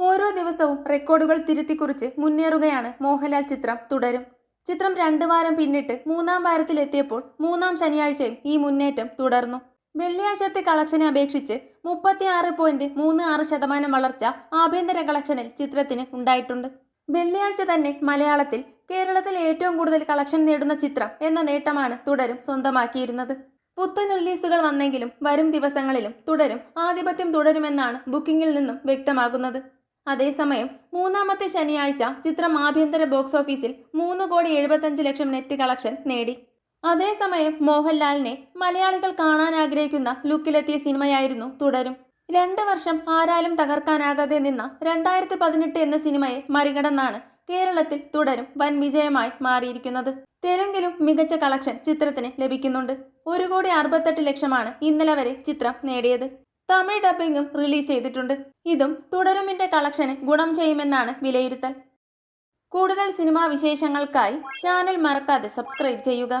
ഓരോ ദിവസവും റെക്കോർഡുകൾ തിരുത്തിക്കുറിച്ച് മുന്നേറുകയാണ് മോഹൻലാൽ ചിത്രം തുടരും. ചിത്രം രണ്ടു വാരം പിന്നിട്ട് മൂന്നാം വാരത്തിലെത്തിയപ്പോൾ മൂന്നാം ശനിയാഴ്ചയും ഈ മുന്നേറ്റം തുടർന്നു. വെള്ളിയാഴ്ചത്തെ കളക്ഷനെ അപേക്ഷിച്ച് മുപ്പത്തിയാറ് പോയിന്റ് മൂന്ന് ആറ് ശതമാനം വളർച്ച ആഭ്യന്തര കളക്ഷനിൽ ചിത്രത്തിന് ഉണ്ടായിട്ടുണ്ട്. വെള്ളിയാഴ്ച തന്നെ മലയാളത്തിൽ കേരളത്തിൽ ഏറ്റവും കൂടുതൽ കളക്ഷൻ നേടുന്ന ചിത്രം എന്ന നേട്ടമാണ് തുടരും സ്വന്തമാക്കിയിരുന്നത്. പുത്തൻ റിലീസുകൾ വന്നെങ്കിലും വരും ദിവസങ്ങളിലും തുടരും ആധിപത്യം തുടരുമെന്നാണ് ബുക്കിംഗിൽ നിന്നും വ്യക്തമാകുന്നത്. അതേസമയം മൂന്നാമത്തെ ശനിയാഴ്ച ചിത്രം ആഭ്യന്തര ബോക്സ് ഓഫീസിൽ മൂന്ന് കോടി എഴുപത്തഞ്ച് ലക്ഷം നെറ്റ് കളക്ഷൻ നേടി. അതേസമയം മോഹൻലാലിനെ മലയാളികൾ കാണാൻ ആഗ്രഹിക്കുന്ന ലുക്കിലെത്തിയ സിനിമയായിരുന്നു തുടരും. രണ്ട് വർഷം ആരാലും തകർക്കാനാകാതെ നിന്ന രണ്ടായിരത്തി പതിനെട്ട് എന്ന സിനിമയെ മറികടന്നാണ് കേരളത്തിൽ തുടരും വൻ വിജയമായി മാറിയിരിക്കുന്നത്. തെലുങ്കിലും മികച്ച കളക്ഷൻ ചിത്രത്തിന് ലഭിക്കുന്നുണ്ട്. ഒരു കോടി അറുപത്തെട്ട് ലക്ഷമാണ് ഇന്നലെ വരെ ചിത്രം നേടിയത്. തമിഴ് ഡബ്ബിങ്ങും റിലീസ് ചെയ്തിട്ടുണ്ട്. ഇതും തുടരുമിന്റെ കളക്ഷന് ഗുണം ചെയ്യുമെന്നാണ് വിലയിരുത്തൽ. കൂടുതൽ സിനിമാ വിശേഷങ്ങൾക്കായി ചാനൽ മറക്കാതെ സബ്സ്ക്രൈബ് ചെയ്യുക.